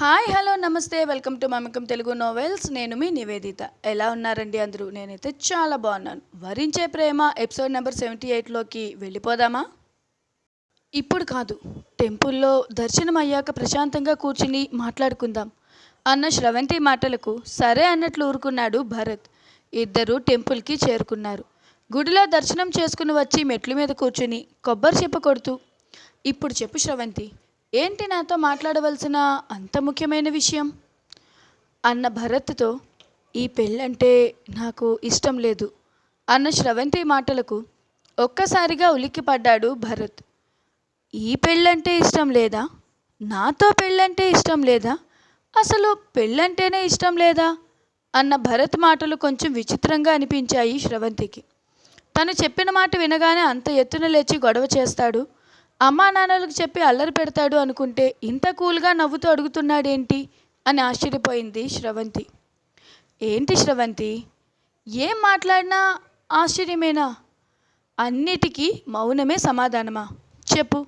Hi hello namaste welcome to Mamakam Telugu novels. నేను మీ నివేదిత. ఎలా ఉన్నారండి అందరూ? నేనైతే చాలా బాగున్నాను. Varinche Prema episode number seventy ఎయిట్లోకి వెళ్ళిపోదామా? ఇప్పుడు కాదు టెంపుల్లో దర్శనం అయ్యాక ప్రశాంతంగా కూర్చుని మాట్లాడుకుందాం. అన్న శ్రవంతి మాటలకు సరే అన్నట్లు ఊరుకున్నాడు భరత్. ఇద్దరు టెంపుల్కి చేరుకున్నారు. గుడిలో దర్శనం చేసుకుని వచ్చి మెట్ల మీద కూర్చుని కొబ్బరి చెప్ప కొడుతూ ఇప్పుడు చెప్పు శ్రవంతి ఏంటి నాతో మాట్లాడవలసిన అంత ముఖ్యమైన విషయం? అన్న భరత్తో ఈ పెళ్ళంటే నాకు ఇష్టం లేదు. అన్న శ్రవంతి మాటలకు ఒక్కసారిగా ఉలిక్కిపడ్డాడు భరత్. ఈ పెళ్ళంటే ఇష్టం లేదా? నాతో పెళ్ళంటే ఇష్టం లేదా? అసలు పెళ్ళంటేనే ఇష్టం లేదా? అన్న భరత్ మాటలు కొంచెం విచిత్రంగా అనిపించాయి శ్రవంతికి. తను చెప్పిన మాట వినగానే అంత ఎత్తున లేచి గొడవ చేస్తాడు అమ్మా నాన్నలకు చెప్పి అల్లరి పెడతాడు అనుకుంటే ఇంత కూల్గా నవ్వుతూ అడుగుతున్నాడేంటి? అని ఆశ్చర్యపోయింది శ్రవంతి. ఏంటి శ్రవంతి? ఏం మాట్లాడినా ఆశ్చర్యమేనా? అన్నిటికీ మౌనమే సమాధానమా? చెప్పు.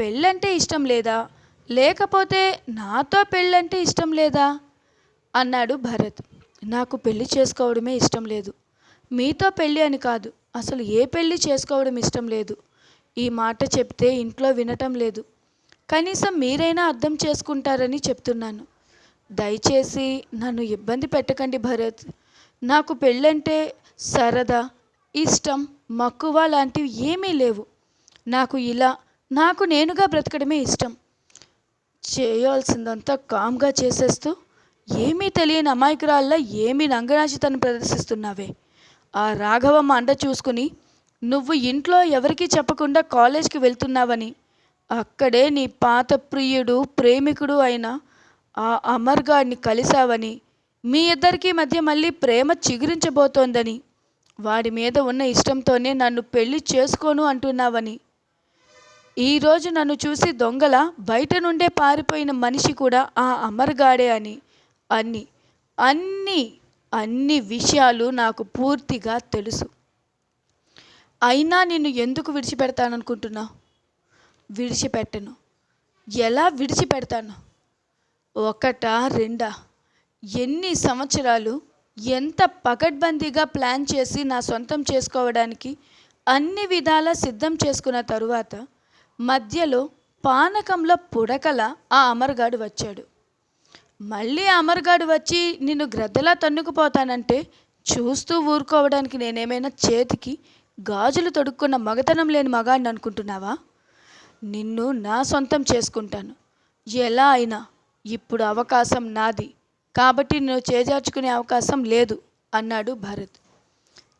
పెళ్ళంటే ఇష్టం లేదా? లేకపోతే నాతో పెళ్ళంటే ఇష్టం లేదా? అన్నాడు భరత్. నాకు పెళ్ళి చేసుకోవడమే ఇష్టం లేదు. మీతో పెళ్ళి అని కాదు. అసలు ఏ పెళ్ళి చేసుకోవడం ఇష్టం లేదు? ఈ మాట చెప్తే ఇంట్లో వినటం లేదు. కనీసం మీరైనా అర్థం చేసుకుంటారని చెప్తున్నాను. దయచేసి నన్ను ఇబ్బంది పెట్టకండి భరత్. నాకు పెళ్ళంటే సరదా ఇష్టం మక్కువ లాంటివి ఏమీ లేవు. నాకు ఇలా నాకు నేనుగా బ్రతకడమే ఇష్టం. చేయాల్సిందంతా కామ్గా చేసేస్తూ ఏమీ తెలియని అమాయకురాల్లా ఏమీ నంగనాచితను ప్రదర్శిస్తున్నావే. ఆ రాఘవమ్మ అండ చూసుకుని నువ్వు ఇంట్లో ఎవరికీ చెప్పకుండా కాలేజ్కి వెళ్తున్నావని అక్కడే నీ పాత ప్రియుడు ప్రేమికుడు అయిన ఆ అమర్గాడిని కలిశావని మీ ఇద్దరికీ మధ్య మళ్ళీ ప్రేమ చిగురించబోతోందని వాడి మీద ఉన్న ఇష్టంతోనే నన్ను పెళ్ళి చేసుకోను అంటున్నావని. ఈరోజు నన్ను చూసి దొంగల బయట నుండే పారిపోయిన మనిషి కూడా ఆ అమర్గాడే అని అన్ని అన్ని అన్ని విషయాలు నాకు పూర్తిగా తెలుసు. అయినా నిన్ను ఎందుకు విడిచిపెడతాననుకుంటున్నావు విడిచిపెట్టను. ఎలా విడిచిపెడతాను? ఒకటా రెండా? ఎన్ని సంవత్సరాలు ఎంత పకడ్బందీగా ప్లాన్ చేసి నా సొంతం చేసుకోవడానికి అన్ని విధాల సిద్ధం చేసుకున్న తరువాత మధ్యలో పానకంలో పుడకల ఆ అమర్గాడు వచ్చాడు. మళ్ళీ అమర్గాడు వచ్చి నిన్ను గ్రద్దలా తన్నుకుపోతానంటే చూస్తూ ఊరుకోవడానికి నేనేమైనా చేతికి గాజులు తొడుక్కున్న మగతనం లేని మగాడిని అనుకుంటున్నావా? నిన్ను నా సొంతం చేసుకుంటాను. ఎలా అయినా ఇప్పుడు అవకాశం నాది. కాబట్టి నువ్వు చేజార్చుకునే అవకాశం లేదు అన్నాడు భరత్.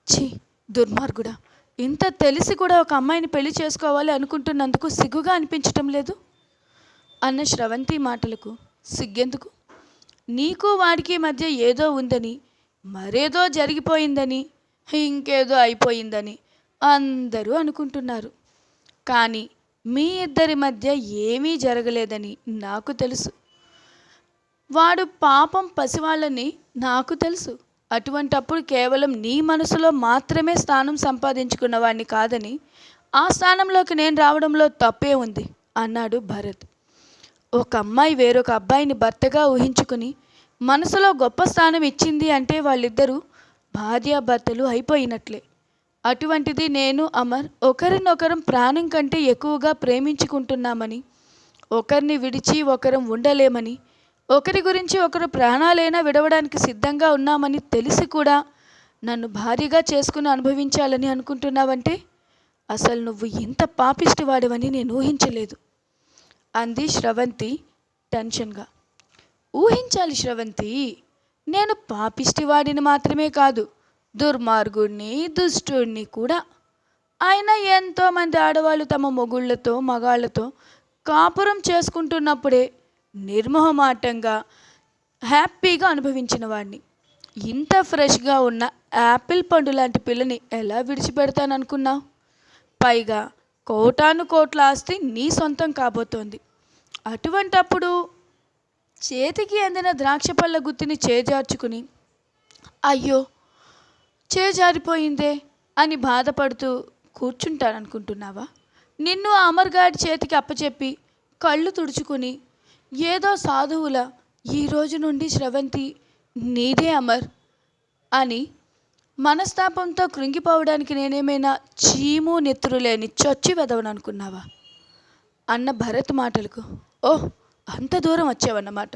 ఛీ దుర్మార్గుడా! ఇంత తెలిసి కూడా ఒక అమ్మాయిని పెళ్ళి చేసుకోవాలి అనుకుంటున్నందుకు సిగ్గుగా అనిపించటం లేదు? అన్న శ్రవంతి మాటలకు సిగ్గెందుకు? నీకు వాడికి మధ్య ఏదో ఉందని మరేదో జరిగిపోయిందని ఇంకేదో అయిపోయిందని అందరూ అనుకుంటున్నారు. కానీ మీ ఇద్దరి మధ్య ఏమీ జరగలేదని నాకు తెలుసు. వాడు పాపం పసివాళ్ళని నాకు తెలుసు. అటువంటప్పుడు కేవలం నీ మనసులో మాత్రమే స్థానం సంపాదించుకున్నవాడిని కాదని ఆ స్థానంలోకి నేను రావడంలో తప్పే ఉంది అన్నాడు భరత్. ఒక అమ్మాయి వేరొక అబ్బాయిని భర్తగా ఊహించుకుని మనసులో గొప్ప స్థానం ఇచ్చింది అంటే వాళ్ళిద్దరూ భార్యాభర్తలు అయిపోయినట్లే. అటువంటిది నేను అమర్ ఒకరినొకరం ప్రాణం కంటే ఎక్కువగా ప్రేమించుకుంటున్నామని ఒకరిని విడిచి ఒకరం ఉండలేమని ఒకరి గురించి ఒకరు ప్రాణాలైనా విడవడానికి సిద్ధంగా ఉన్నామని తెలిసి కూడా నన్ను భారీగా చేసుకుని అనుభవించాలని అనుకుంటున్నావంటే అసలు నువ్వు ఇంత పాపిష్టి వాడవని నేను ఊహించలేదు. అంది శ్రవంతి టెన్షన్గా. ఊహించాలి శ్రవంతి! నేను పాపిష్టివాడిని మాత్రమే కాదు దుర్మార్గుడిని దుష్టుడిని కూడా. అయినా ఎంతోమంది ఆడవాళ్ళు తమ మొగుళ్ళతో మగాళ్ళతో కాపురం చేసుకుంటున్నప్పుడే నిర్మోహమాటంగా హ్యాపీగా అనుభవించిన వాడిని ఇంత ఫ్రెష్గా ఉన్న యాపిల్ పండు లాంటి పిల్లని ఎలా విడిచిపెడతాననుకున్నావు? పైగా కోటాను కోట్ల ఆస్తి నీ సొంతం కాబోతోంది. అటువంటప్పుడు చేతికి అందిన ద్రాక్ష పళ్ళ గుత్తిని చేజార్చుకుని అయ్యో చేజారిపోయిందే అని బాధపడుతూ కూర్చుంటాననుకుంటున్నావా? నిన్ను ఆ అమర్గాడి చేతికి అప్పచెప్పి కళ్ళు తుడుచుకుని ఏదో సాధువుల ఈ రోజు నుండి స్రవంతి నీదే అమర్ అని మనస్తాపంతో కృంగిపోవడానికి నేనేమైనా చీము నెత్తురు లేని చొచ్చి వెదవను అనుకున్నావా అన్న భరత్ మాటలకు ఓ అంత దూరం వచ్చావన్నమాట.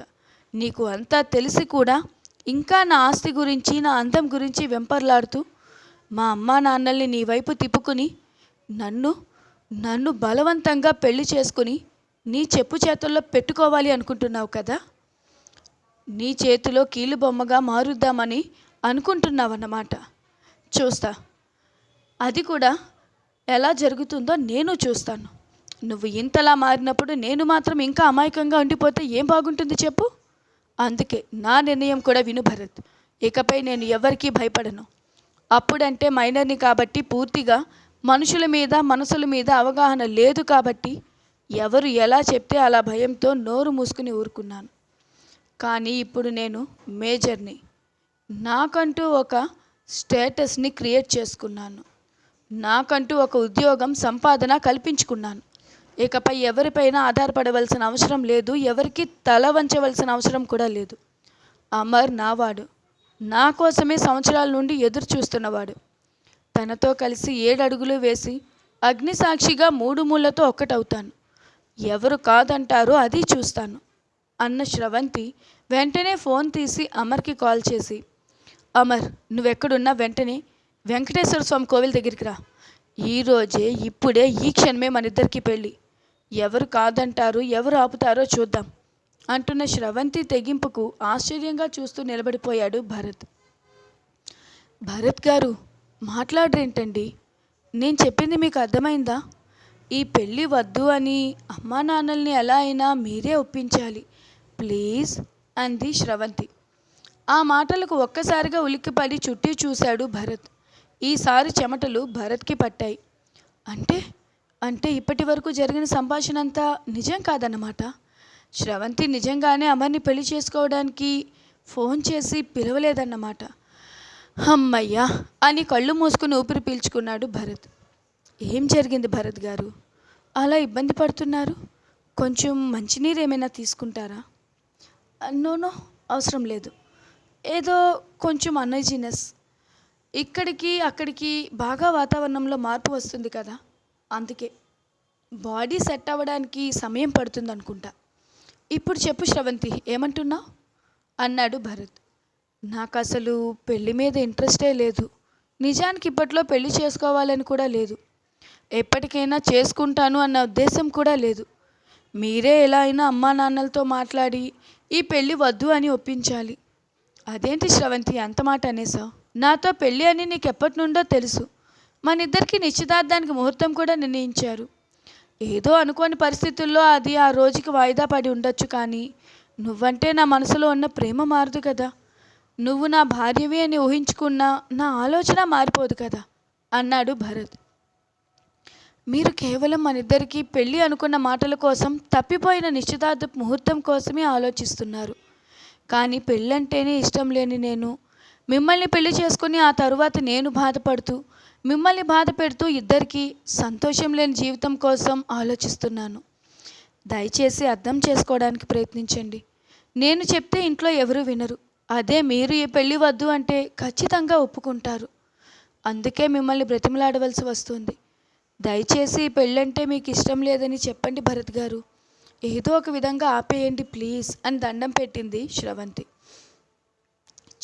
నీకు అంతా తెలిసి కూడా ఇంకా నా ఆస్తి గురించి నా అందం గురించి వెంపర్లాడుతూ మా అమ్మా నాన్నల్ని నీ వైపు తిప్పుకుని నన్ను నన్ను బలవంతంగా పెళ్ళి చేసుకుని నీ చెప్పు చేతుల్లో పెట్టుకోవాలి అనుకుంటున్నావు కదా? నీ చేతిలో కీలు బొమ్మగా మారుద్దామని అనుకుంటున్నావన్నమాట. చూస్తా. అది కూడా ఎలా జరుగుతుందో నేను చూస్తాను. నువ్వు ఇంతలా మారినప్పుడు నేను మాత్రం ఇంకా అమాయకంగా ఉండిపోతే ఏం బాగుంటుంది చెప్పు? అందుకే నా నిర్ణయం కూడా విను భరత్. ఇకపై నేను ఎవరికీ భయపడను. అప్పుడంటే మైనర్ని కాబట్టి పూర్తిగా మనుషుల మీద మనసుల మీద అవగాహన లేదు కాబట్టి ఎవరు ఎలా చెప్తే అలా భయంతో నోరు మూసుకుని ఊరుకున్నాను. కానీ ఇప్పుడు నేను మేజర్ని. నాకంటూ ఒక స్టేటస్ని క్రియేట్ చేసుకున్నాను. నాకంటూ ఒక ఉద్యోగం సంపాదన కల్పించుకున్నాను. ఇకపై ఎవరిపైన ఆధారపడవలసిన అవసరం లేదు ఎవరికి తల వంచవలసిన అవసరం కూడా లేదు. అమర్ నావాడు నా కోసమే సంవత్సరాల నుండి ఎదురు చూస్తున్నవాడు తనతో కలిసి ఏడడుగులు వేసి అగ్నిసాక్షిగా మూడు మూలతో ఒక్కటవుతాను. ఎవరు కాదంటారో అది చూస్తాను అన్న శ్రవంతి వెంటనే ఫోన్ తీసి అమర్కి కాల్ చేసి అమర్ నువ్వెక్కడున్నా వెంటనే వెంకటేశ్వర స్వామి కోవిల్ దగ్గరికి రా. ఈరోజే ఇప్పుడే ఈ క్షణమే మనిద్దరికి పెళ్ళి. ఎవరు కాదంటారు ఎవరు ఆపుతారో చూద్దాం అంటున్న శ్రవంతి తెగింపుకు ఆశ్చర్యంగా చూస్తూ నిలబడిపోయాడు భరత్. భరత్ గారు మాట్లాడరేంటండి? నేను చెప్పింది మీకు అర్థమైందా? ఈ పెళ్ళి వద్దు అని అమ్మా నాన్నల్ని ఎలా అయినా మీరే ఒప్పించాలి ప్లీజ్ అంది శ్రవంతి ఆ మాటలకు ఒక్కసారిగా ఉలిక్కిపడి చుట్టూ చూశాడు భరత్. ఈసారి చెమటలు భరత్కి పట్టాయి. అంటే అంటే ఇప్పటి వరకు జరిగిన సంభాషణ అంతా నిజం కాదన్నమాట. శ్రవంతి నిజంగానే అమర్ని పెళ్ళి చేసుకోవడానికి ఫోన్ చేసి పిలవలేదన్నమాట. అమ్మయ్యా! అని కళ్ళు మూసుకుని ఊపిరి పీల్చుకున్నాడు భరత్. ఏం జరిగింది భరత్ గారు? అలా ఇబ్బంది పడుతున్నారు? కొంచెం మంచినీరు ఏమైనా తీసుకుంటారా? అన్నోనో అవసరం లేదు. ఏదో కొంచెం అనైజినెస్ ఇక్కడికి అక్కడికి బాగా వాతావరణంలో మార్పు వస్తుంది కదా. అందుకే బాడీ సెట్ అవ్వడానికి సమయం పడుతుంది అనుకుంటా. ఇప్పుడు చెప్పు శ్రవంతి ఏమంటున్నావు? అన్నాడు భరత్. నాకు అసలు పెళ్ళి మీద ఇంట్రెస్టే లేదు. నిజానికి ఇప్పట్లో పెళ్ళి చేసుకోవాలని కూడా లేదు. ఎప్పటికైనా చేసుకుంటాను అన్న ఉద్దేశం కూడా లేదు. మీరే ఎలా అయినా అమ్మా నాన్నలతో మాట్లాడి ఈ పెళ్ళి వద్దు అని ఒప్పించాలి. అదేంటి శ్రవంతి అంత మాట అనేసావు? నాతో పెళ్ళి అని నీకు ఎప్పటి నుండో తెలుసు. మన ఇద్దరికి నిశ్చితార్థానికి ముహూర్తం కూడా నిర్ణయించారు. ఏదో అనుకోని పరిస్థితుల్లో అది ఆ రోజుకి వాయిదా పడి ఉండొచ్చు కానీ నువ్వంటే నా మనసులో ఉన్న ప్రేమ మారదు కదా. నువ్వు నా భార్యవి అని ఊహించుకున్నా నా ఆలోచన మారిపోదు కదా అన్నాడు భరత్. మీరు కేవలం మన ఇద్దరికీ పెళ్ళి అనుకున్న మాటల కోసం తప్పిపోయిన నిశ్చితార్థ ముహూర్తం కోసమే ఆలోచిస్తున్నారు. కానీ పెళ్ళంటేనే ఇష్టం లేని నేను మిమ్మల్ని పెళ్ళి చేసుకుని ఆ తరువాత నేను బాధపడుతూ మిమ్మల్ని బాధ పెడుతూ ఇద్దరికీ సంతోషం లేని జీవితం కోసం ఆలోచిస్తున్నాను. దయచేసి అర్థం చేసుకోవడానికి ప్రయత్నించండి. నేను చెప్తే ఇంట్లో ఎవరు వినరు. అదే మీరు ఈ పెళ్ళి వద్దు అంటే ఖచ్చితంగా ఒప్పుకుంటారు. అందుకే మిమ్మల్ని బ్రతిమలాడవలసి వస్తుంది. దయచేసి ఈ పెళ్ళంటే మీకు ఇష్టం లేదని చెప్పండి భరత్ గారు. ఏదో ఒక విధంగా ఆపేయండి ప్లీజ్ అని దండం పెట్టింది శ్రవంతి.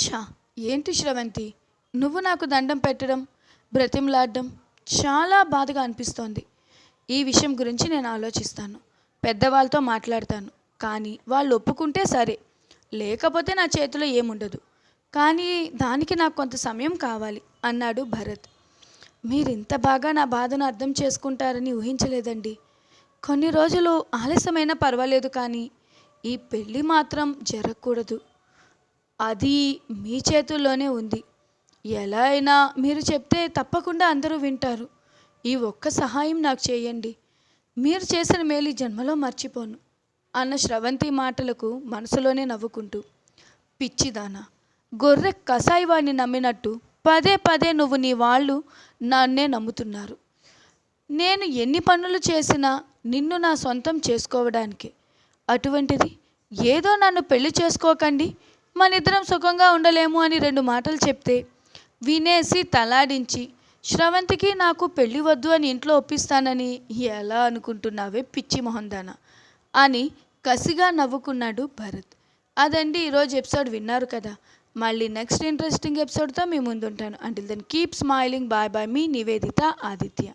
చా ఏంటి శ్రవంతి? నువ్వు నాకు దండం పెట్టడం బ్రతిమలాడడం చాలా బాధగా అనిపిస్తోంది. ఈ విషయం గురించి నేను ఆలోచిస్తాను. పెద్దవాళ్ళతో మాట్లాడతాను. కానీ వాళ్ళు ఒప్పుకుంటే సరే. లేకపోతే నా చేతిలో ఏముండదు. కానీ దానికి నాకు కొంత సమయం కావాలి అన్నాడు భరత్. మీరు ఇంత బాగా నా బాధను అర్థం చేసుకుంటారని ఊహించలేదండి. కొన్ని రోజులు ఆలస్యమైనా పర్వాలేదు కానీ ఈ పెళ్ళి మాత్రం జరగకూడదు. అది మీ చేతుల్లోనే ఉంది. ఎలా అయినా మీరు చెప్తే తప్పకుండా అందరూ వింటారు. ఈ ఒక్క సహాయం నాకు చేయండి. మీరు చేసిన మేలు జన్మలో మర్చిపోను. అన్న శ్రవంతి మాటలకు మనసులోనే నవ్వుకుంటూ పిచ్చిదానా గొర్రె కసాయివాడిని నమ్మినట్టు పదే పదే నువ్వు నీ వాళ్ళు నన్నే నమ్ముతున్నారు. నేను ఎన్ని పనులు చేసినా నిన్ను నా సొంతం చేసుకోవడానికి. అటువంటిది ఏదో నన్ను పెళ్ళి చేసుకోకండి. మన ఇద్దరం సుఖంగా ఉండలేము అని రెండు మాటలు చెప్తే వినేసి తలాడించి శ్రవంతికి నాకు పెళ్ళి వద్దు అని ఇంట్లో ఒప్పిస్తానని ఎలా అనుకుంటున్నావే పిచ్చి మొహందాన అని కసిగా నవ్వుకున్నాడు భరత్. అదండి ఈరోజు ఎపిసోడ్ విన్నారు కదా. మళ్ళీ నెక్స్ట్ ఇంట్రెస్టింగ్ ఎపిసోడ్తో మీ ముందుంటాను. Until then keep smiling bye bye మీ నివేదిత ఆదిత్య.